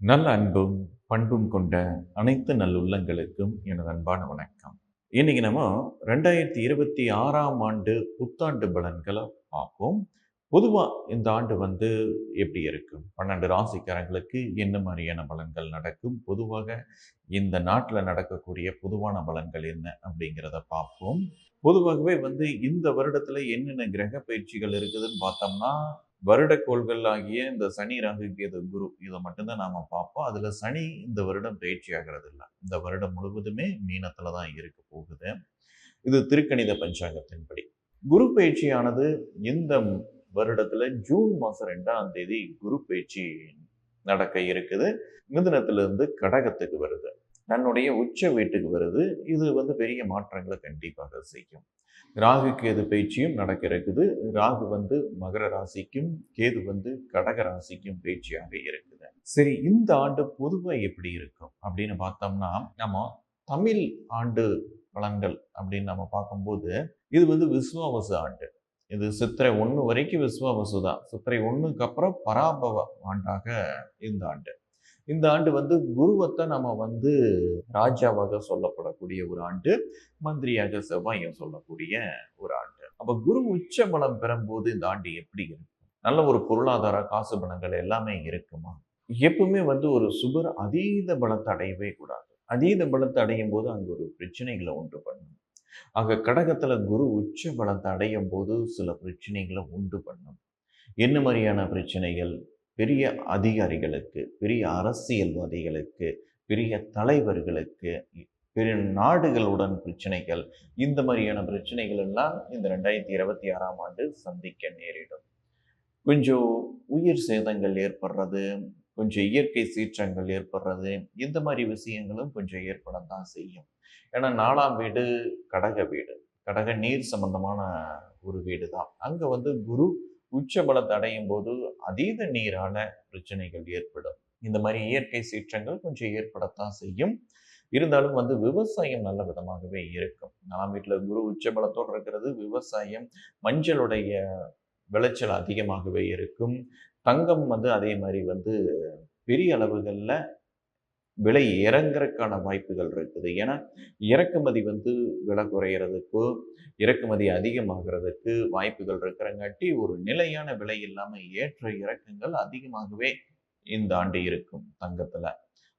நல்ல அன்பும் பண்பும் கொண்ட அனைத்து நல்லுள்ளங்களுக்கும் எனது அன்பான வணக்கம். இன்னைக்கு நம்ம ரெண்டாயிரத்தி இருபத்தி ஆறாம் ஆண்டு புத்தாண்டு பலன்களை பார்ப்போம். பொதுவாக இந்த ஆண்டு வந்து எப்படி இருக்கும்? பன்னெண்டு ராசிக்காரங்களுக்கு என்ன மாதிரியான பலன்கள் நடக்கும்? பொதுவாக இந்த நாட்டில் நடக்கக்கூடிய பொதுவான பலன்கள் என்ன அப்படிங்கிறத பார்ப்போம். பொதுவாகவே வந்து இந்த வருடத்தில் என்னென்ன கிரக பயிற்சிகள் இருக்குதுன்னு பார்த்தோம்னா வருடக்கோள்கள் ஆகிய இந்த சனி ராகு கேது குரு இதை மட்டும்தான் நாம் பார்ப்போம். அதில் சனி இந்த வருடம் பயிற்சி ஆகிறது இல்லை இந்த வருடம் முழுவதுமே மீனத்தில் தான் இருக்க போகுது. இது திருக்கணித பஞ்சாங்கத்தின்படி. குரு பயிற்சியானது இந்த வருடத்தில் ஜூன் மாதம் ரெண்டாம் தேதி குரு பயிற்சி நடக்க இருக்குது. மிதுனத்திலிருந்து கடகத்துக்கு வருது. தன்னுடைய உச்ச வீட்டுக்கு வருது. இது வந்து பெரிய மாற்றங்களை கண்டிப்பாக செய்யும். ராகு கேது பயிற்சியும் நடக்க இருக்குது ராகு வந்து மகர ராசிக்கும் கேது வந்து கடக ராசிக்கும் பயிற்சியாக இருக்குது. சரி இந்த ஆண்டு பொதுவாக எப்படி இருக்கும் அப்படின்னு பார்த்தோம்னா நம்ம தமிழ் ஆண்டு பலன்கள் அப்படின்னு நம்ம பார்க்கும்போது இது வந்து விஸ்வாவசு ஆண்டு. இது சித்திரை ஒன்று வரைக்கும் விஸ்வாவசு தான் சித்திரை ஒன்றுக்கு அப்புறம் பராபவ ஆண்டாக இந்த ஆண்டு. இந்த ஆண்டு வந்து குருவத்தை நம்ம வந்து ராஜாவாக சொல்லப்படக்கூடிய ஒரு ஆண்டு மந்திரியாக செவ்வாயும் சொல்லக்கூடிய ஒரு ஆண்டு. அப்ப குரு உச்ச பலம் பெறும்போது இந்த ஆண்டு எப்படி இருக்கும் நல்ல ஒரு பொருளாதார காசு பணங்கள் எல்லாமே இருக்குமா? எப்பவுமே வந்து ஒரு சுபர் அதீத பலத்தை அடையவே கூடாது. அதீத பலத்தை அடையும் போது அங்கே ஒரு பிரச்சனைகளை உண்டு பண்ணும். ஆக கடகத்தில் குரு உச்ச பலத்தை அடையும் போது சில பிரச்சனைகளை உண்டு பண்ணும். என்ன மாதிரியான பிரச்சனைகள்? பெரிய அதிகாரிகளுக்கு பெரிய அரசியல்வாதிகளுக்கு பெரிய தலைவர்களுக்கு பெரிய நாடுகளுடன் பிரச்சனைகள் இந்த மாதிரியான பிரச்சனைகள் எல்லாம் இந்த ரெண்டாயிரத்தி இருபத்தி ஆறாம் ஆண்டு சந்திக்க நேரிடும். கொஞ்சம் உயிர் சேதங்கள் ஏற்படுறது கொஞ்சம் இயற்கை சீற்றங்கள் ஏற்படுறது இந்த மாதிரி விஷயங்களும் கொஞ்சம் ஏற்படத்தான் செய்யும். ஏன்னா நாலாம் வீடு கடக வீடு. கடக நீர் சம்பந்தமான ஒரு வீடு தான் அங்கே வந்து குரு உச்சபலத்தை அடையும் போது அதீத நீரான பிரச்சனைகள் ஏற்படும். இந்த மாதிரி இயற்கை சீற்றங்கள் கொஞ்சம் ஏற்படத்தான் செய்யும். இருந்தாலும் வந்து விவசாயம் நல்ல விதமாகவே இருக்கும். நாம் வீட்டில் குரு உச்ச பலத்தோடு இருக்கிறது விவசாயம் மஞ்சளுடைய விளைச்சல் அதிகமாகவே இருக்கும். தங்கம் வந்து அதே மாதிரி வந்து பெரிய அளவுகளில் விலை இறங்குறதுக்கான வாய்ப்புகள் இருக்குது. ஏன்னா இறக்குமதி வந்து விலை குறையிறதுக்கு இறக்குமதி அதிகமாகிறதுக்கு வாய்ப்புகள் இருக்கிறங்காட்டி ஒரு நிலையான விலை இல்லாமல் ஏற்ற இறக்கங்கள் அதிகமாகவே இந்த ஆண்டு இருக்கும் தங்கத்தில்.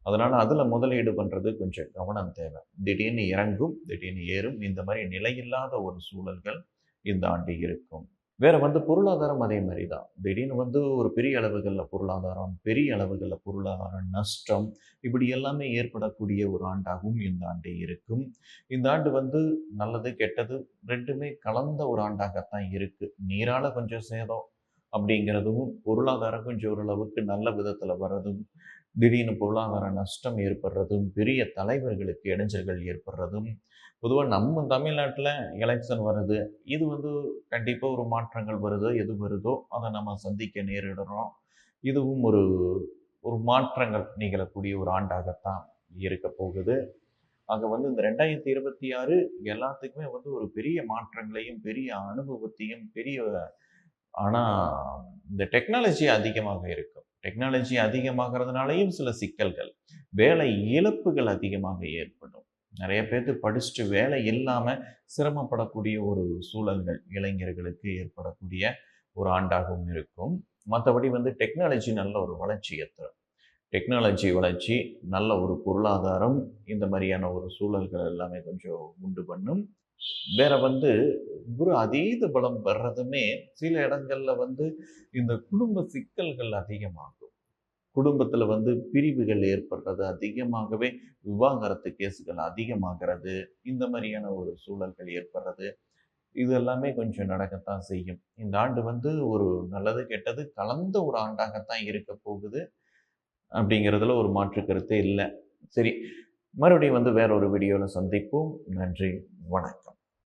அதனால் அதில் முதலீடு பண்ணுறது கொஞ்சம் கவனம் தேவை. திடீர்னு இறங்கும் திடீர்னு ஏறும் இந்த மாதிரி நிலையில்லாத ஒரு சூழல்கள் இந்த ஆண்டு இருக்கும். வேறு வந்து பொருளாதாரம் அதே மாதிரி தான் திடீர்னு வந்து ஒரு பெரிய அளவுகளில் பொருளாதாரம் பெரிய அளவுகளில் பொருளாதார நஷ்டம் இப்படி எல்லாமே ஏற்படக்கூடிய ஒரு ஆண்டாகவும் இந்த ஆண்டு இருக்கும். இந்த ஆண்டு வந்து நல்லது கெட்டது ரெண்டுமே கலந்த ஒரு ஆண்டாகத்தான் இருக்குது நீரால் கொஞ்சம் சேதம் அப்படிங்கிறதும் பொருளாதாரம் கொஞ்சம் ஓரளவுக்கு நல்ல விதத்தில் வர்றதும் திடீர்னு பொருளாதார நஷ்டம் ஏற்படுறதும் பெரிய தலைவர்களுக்கு இடைஞ்சல்கள் ஏற்படுறதும் பொதுவாக நம்ம தமிழ்நாட்டில் எலெக்ஷன் வருது இது வந்து கண்டிப்பாக ஒரு மாற்றங்கள் வருதோ எது வருதோ அதை நம்ம சந்திக்க நேரிடுறோம். இதுவும் ஒரு ஒரு மாற்றங்கள் நிகழக்கூடிய ஒரு ஆண்டாகத்தான் இருக்க போகுது. அங்கே வந்து இந்த ரெண்டாயிரத்தி இருபத்தி ஆறு எல்லாத்துக்குமே வந்து ஒரு பெரிய மாற்றங்களையும் பெரிய அனுபவத்தையும் பெரிய ஆனால் இந்த டெக்னாலஜி அதிகமாக இருக்கும் டெக்னாலஜி அதிகமாகிறதுனாலையும் சில சிக்கல்கள். வேலை இழப்புகள் அதிகமாக ஏற்படும். நிறைய பேர்த்து படிச்சுட்டு வேலை இல்லாமல் சிரமப்படக்கூடிய ஒரு சூழல்கள் இளைஞர்களுக்கு ஏற்படக்கூடிய ஒரு ஆண்டாகவும் இருக்கும். மற்றபடி வந்து டெக்னாலஜி நல்ல ஒரு வளர்ச்சி ஏற்றுறோம் டெக்னாலஜி வளர்ச்சி நல்ல ஒரு பொருளாதாரம் இந்த மாதிரியான ஒரு சூழல்கள் எல்லாமே கொஞ்சம் உண்டு பண்ணும். வேற வந்து குரு அதீத பலம் வர்றதுமே சில இடங்கள்ல வந்து இந்த குடும்ப சிக்கல்கள் அதிகமாகும். குடும்பத்துல வந்து பிரிவுகள் ஏற்படுறது அதிகமாகவே விவாகரத்து கேஸுகள் அதிகமாகிறது. இந்த மாதிரியான ஒரு சூழல்கள் ஏற்படுறது. இது எல்லாமே கொஞ்சம் நடக்கத்தான் செய்யும். இந்த ஆண்டு வந்து ஒரு நல்லது கெட்டது கலந்த ஒரு ஆண்டாகத்தான் இருக்க போகுது. அப்படிங்கிறதுல ஒரு மாற்று கருத்தே இல்லை. சரி மறுபடியும் வந்து வேறொரு வீடியோவில் சந்திப்போம். நன்றி. வணக்கம்.